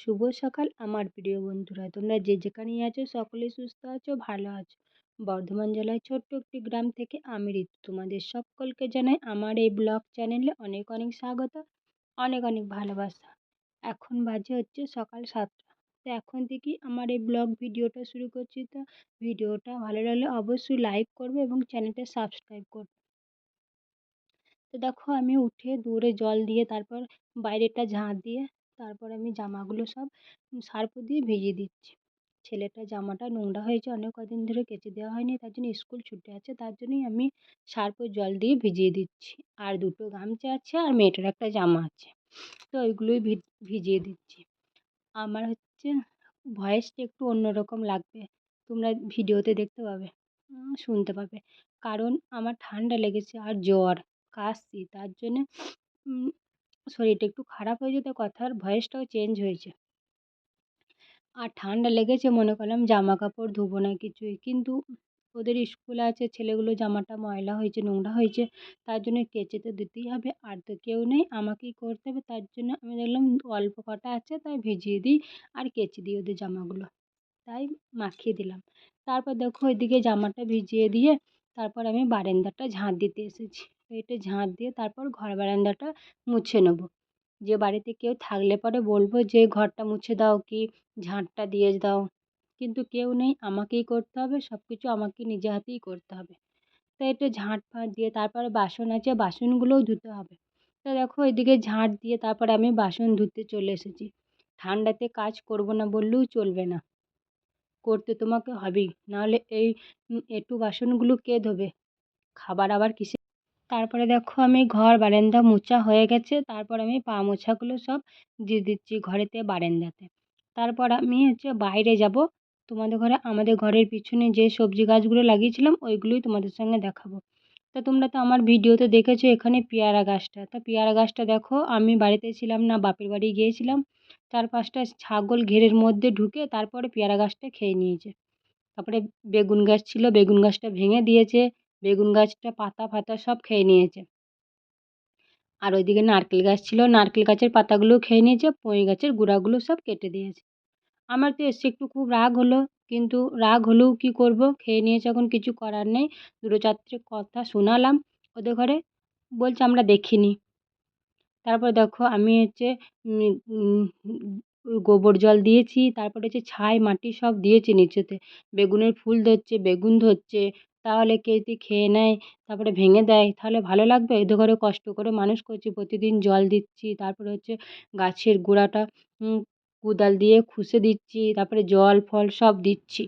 শুভ সকাল আমার প্রিয় বন্ধুরা। তোমরা যে যেখানেই আছো সকলেই সুস্থ আছো, ভালো আছো। বর্ধমান জেলায় ছোট্ট একটি গ্রাম থেকে আমি ঋতু। তোমাদের সকলকে জানাই আমার এই ব্লগ চ্যানেলে অনেক অনেক স্বাগত, অনেক অনেক ভালোবাসা। এখন বাজে হচ্ছে সকাল সাতটা। তো এখন থেকেই আমার এই ব্লগ ভিডিওটা শুরু করছি। তো ভিডিওটা ভালো লাগলে অবশ্যই লাইক করবে এবং চ্যানেলটা সাবস্ক্রাইব করবে। তো দেখো আমি উঠে দৌড়ে জল দিয়ে তারপর বাইরেটা ঝাঁট দিয়ে তারপর আমি জামাগুলো সব সার্ফ দিয়ে ভিজিয়ে দিচ্ছি। ছেলেটার জামাটা নোংরা হয়েছে, অনেক কদিন ধরে কেচে দেওয়া হয়নি, তার জন্য স্কুল ছুটি আছে, তার জন্যই আমি সার্ফ জল দিয়ে ভিজিয়ে দিচ্ছি। আর দুটো গামছা আছে আর মেয়েটার একটা জামা আছে। তো ওইগুলোই ভিজিয়ে দিচ্ছি। আমার হচ্ছে ভয়েসটা একটু অন্যরকম লাগবে, তোমরা ভিডিওতে দেখতে পাবে শুনতে পাবে। কারণ আমার ঠান্ডা লেগেছে আর জ্বর, কাশি, তার জন্যে শরীরটা একটু খারাপ হয়েছে তো কথার, ভয়েসটাও চেঞ্জ হয়েছে। আর ঠান্ডা লেগেছে মনে করলাম জামা কাপড় ধোবো না কিছুই। কিন্তু ওদের স্কুল আছে, ছেলেগুলো জামাটা ময়লা হয়েছে, নোংরা হয়েছে, তার জন্য কেচে তো দিতেই হবে। আর তো কেউ নেই, আমাকেই করতে হবে, তার জন্য আমি দেখলাম অল্প কটা আছে, তাই ভিজিয়ে দিই আর কেচে দিই ওদের জামাগুলো। তাই মাখিয়ে দিলাম। তারপর দেখো ওইদিকে জামাটা ভিজিয়ে দিয়ে, তারপর আমি বারান্দাটা ঝাঁট দিতে এসেছি। এটা ঝাঁট দিয়ে তারপর ঘর বারান্দাটা মুছে নেব। যে বাড়িতে কেউ থাকলে পরে বলব যে, ঘরটা মুছে দাও কি? ঝাঁটটা দিয়ে দাও। কিন্তু কেউ নেই, আমাকেই করতে হবে সব কিছু আমাকে নিজে হাতেই করতে হবে। তো একটু ঝাঁট ফাঁট দিয়ে তারপরে বাসন আছে, বাসনগুলোও ধুতে হবে। তো দেখো, এদিকে ঝাঁট দিয়ে তারপরে আমি বাসন ধুতে চলে এসেছি। ঠান্ডাতে কাজ করব না বললেও চলবে না। করতে তোমাকে হবেই, নাহলে এই এঁটো বাসনগুলো কে ধোবে? খাবার আবার কিসে তারপরে দেখো আমি ঘর, বারান্দা মোছা হয়ে গেছে। তারপর আমি পা মোছাগুলো সব দিয়ে দিচ্ছি ঘরেতে, বারান্দাতে। তারপর আমি হচ্ছে বাইরে যাব। তোমাদের ঘরে, আমাদের ঘরের পিছনে যে সবজি গাছগুলো লাগিয়েছিলাম, ওইগুলোই তোমাদের সঙ্গে দেখাবো। তা তোমরা তো আমার ভিডিওতে দেখেছ, এখানে পেয়ারা গাছটা। তা পেয়ারা গাছটা দেখো, আমি বাড়িতে ছিলাম না, বাপের বাড়ি গিয়েছিলাম। চার পাঁচটা ছাগল ঘেরের মধ্যে ঢুকে তারপরে পেয়ারা গাছটা খেয়ে নিয়েছে। তারপরে বেগুন গাছ ছিল, বেগুন গাছটা ভেঙে দিয়েছে। বেগুন গাছটা, পাতা ফাতা সব খেয়ে নিয়েছে। আর ওইদিকে নারকেল গাছ ছিল, নারকেল গাছের পাতাগুলোও খেয়ে নিয়েছে, পুঁই গাছের গুঁড়াগুলো সব কেটে দিয়েছে। আমার তো এসে একটু খুব রাগ হলো, কিন্তু রাগ হলেও কী করব? খেয়ে নিয়েছে এখন কিছু করার নেই। দুটো চারটে কথা শোনালাম ওদের ঘরে, বলছে আমরা দেখিনি। তারপর দেখো আমি হচ্ছে গোবর জল দিয়েছি, তারপরে হচ্ছে ছাই, মাটি সব দিয়েছি নিচেতে। বেগুনের ফুল ধরছে, বেগুন ধরছে তাহলে কেউ যদি খেয়ে নেয়, তারপরে ভেঙে দেয়, তাহলে ভালো লাগবে? এদের ঘরে কষ্ট করে মানুষ করছি, প্রতিদিন জল দিচ্ছি, তারপরে হচ্ছে গাছের গোড়াটা কোদাল দিয়ে খুসে দিচ্ছি, তারপরে জল, ফল সব দিচ্ছি।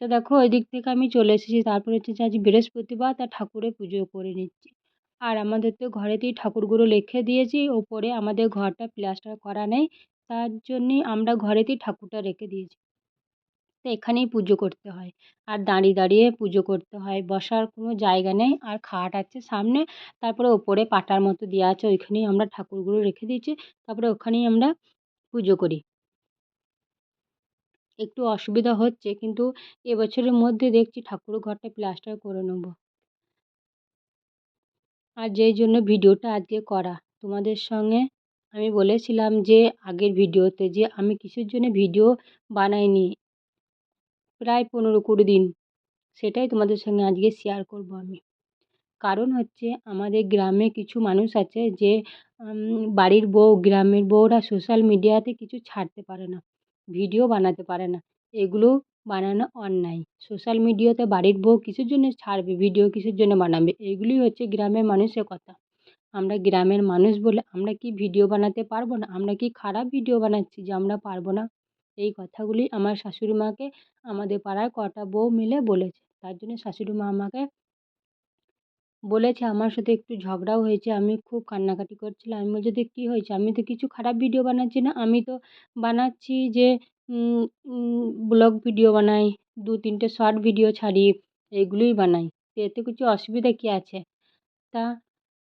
তো দেখো ওই দিক থেকে আমি চলে এসেছি, তারপরে হচ্ছে যে আজ বৃহস্পতিবার, তা ঠাকুরের পুজো করে নিচ্ছি। আর আমাদের তো ঘরেতেই ঠাকুরগুলো রেখে দিয়েছি, ওপরে আমাদের ঘরটা প্লাস্টার করা নেই, তার জন্যেই আমরা ঘরেতেই ঠাকুরটা রেখে দিয়েছি। তো এখানেই পুজো করতে হয়। আর দাঁড়িয়ে দাঁড়িয়ে পুজো করতে হয়। বসার কোনো জায়গা নেই। আর খাট আছে সামনে। তারপরে ওপরে পাটার মতো দেওয়া আছে। ওইখানেই আমরা ঠাকুরগুলো রেখে দিয়েছি। তারপরে ওখানেই আমরা পুজো করি। একটু অসুবিধা হচ্ছে, কিন্তু এবছরের মধ্যে দেখছি ঠাকুরের ঘরটা প্লাস্টার করে নেব। আর যেই জন্য ভিডিওটা আজকে করা, তোমাদের সঙ্গে আমি বলেছিলাম যে আগের ভিডিওতে যে আমি কিসের জন্য ভিডিও বানাইনি প্রায় পনেরো কুড়ি দিন। সেটাই তোমাদের সঙ্গে আজকে শেয়ার করব আমি। কারণ হচ্ছে আমাদের গ্রামে কিছু মানুষ আছে যে বাড়ির বউ, গ্রামের বউরা সোশ্যাল মিডিয়াতে কিছু ছাড়তে পারে না ভিডিও বানাতে পারে না। এগুলো বানানো অন্যায়। সোশ্যাল মিডিয়াতে বাড়ির বউ কিসের জন্য ছাড়বে ভিডিও কিসের জন্য বানাবে? এইগুলোই হচ্ছে গ্রামের মানুষের কথা। আমরা গ্রামের মানুষ বলে আমরা কি ভিডিও বানাতে পারব না? আমরা কি খারাপ ভিডিও বানাচ্ছি যে আমরা পারব না? এই কথাগুলি আমার শাশুড়ি মাকে আমাদের পাড়ার কটা বউ মিলে বলেছে। তার জন্য শাশুড়ি মা আমাকে বলেছে, আমার সাথে একটু ঝগড়াও হয়েছে, আমি খুব কান্নাকাটি করছিলাম। আমি বলছি যে কী হয়েছে? আমি তো কিছু খারাপ ভিডিও বানাচ্ছি না। আমি তো বানাচ্ছি যে ব্লগ ভিডিও বানাই, দু তিনটে শর্ট ভিডিও ছাড়ি এইগুলোই বানাই। এতে কিছু অসুবিধা কী আছে? তা,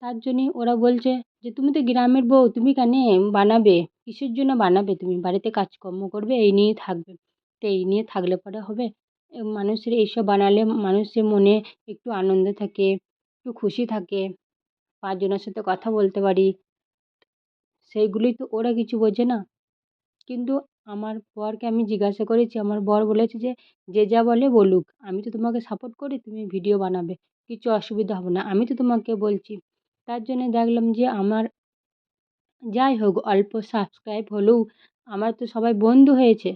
তার জন্যই ওরা বলছে যে, তুমি তো গ্রামের বউ, তুমি কেন বানাবে? কিসের জন্য বানাবে? তুমি বাড়িতে কাজকর্ম করবে, এই নিয়ে থাকবে। তো এই নিয়ে থাকলে পরে হবে। মানুষের এইসব বানালে মানুষের মনে একটু আনন্দ থাকে, একটু খুশি থাকে। পাঁচজনের সাথে কথা বলতে পারি। সেইগুলোই তো ওরা কিছু বোঝে না। কিন্তু আমার বরকে আমি জিজ্ঞাসা করেছি, আমার বর বলেছে যে যে যা বলে বলুক। আমি তো তোমাকে সাপোর্ট করি, তুমি ভিডিও বানাবে। কিছু অসুবিধা হবে না। আমি তো তোমাকে বলছি। তার জন্য দেখলাম যে, আমার যাই হোক, অল্প সাবস্ক্রাইব হলেও আমার তো সবাই বন্ধু হয়েছে।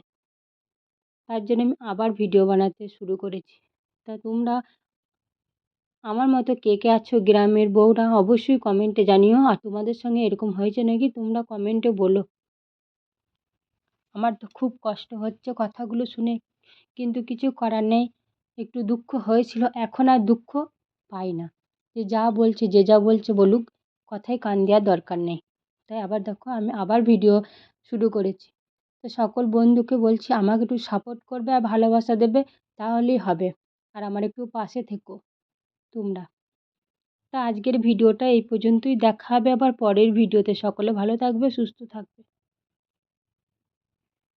তার জন্য আমি আবার ভিডিও বানাতে শুরু করেছি। তা তোমরা আমার মতো কে কে আছো গ্রামের বউরা অবশ্যই কমেন্টে জানিও। আর তোমাদের সঙ্গে এরকম হয়েছে নাকি তোমরা কমেন্টে বলো। আমার তো খুব কষ্ট হচ্ছে কথাগুলো শুনে। কিন্তু কিছু করার নেই। একটু দুঃখ হয়েছিল, এখন আর দুঃখ পাই না। যে যা বলছে, যে যা বলছে বলুক, কথায় কান দেওয়ার দরকার নেই। তাই আবার দেখো আমি আবার ভিডিও শুরু করেছি। তো সকল বন্ধুকে বলছি, আমাকে একটু সাপোর্ট করবে আর ভালোবাসা দেবে, তাহলেই হবে। আর আমার একটু পাশে থেকো, তোমরা। তা আজকের ভিডিওটা এই পর্যন্তই। দেখা হবে আবার পরের ভিডিওতে সকলে ভালো থাকবে, সুস্থ থাকবে।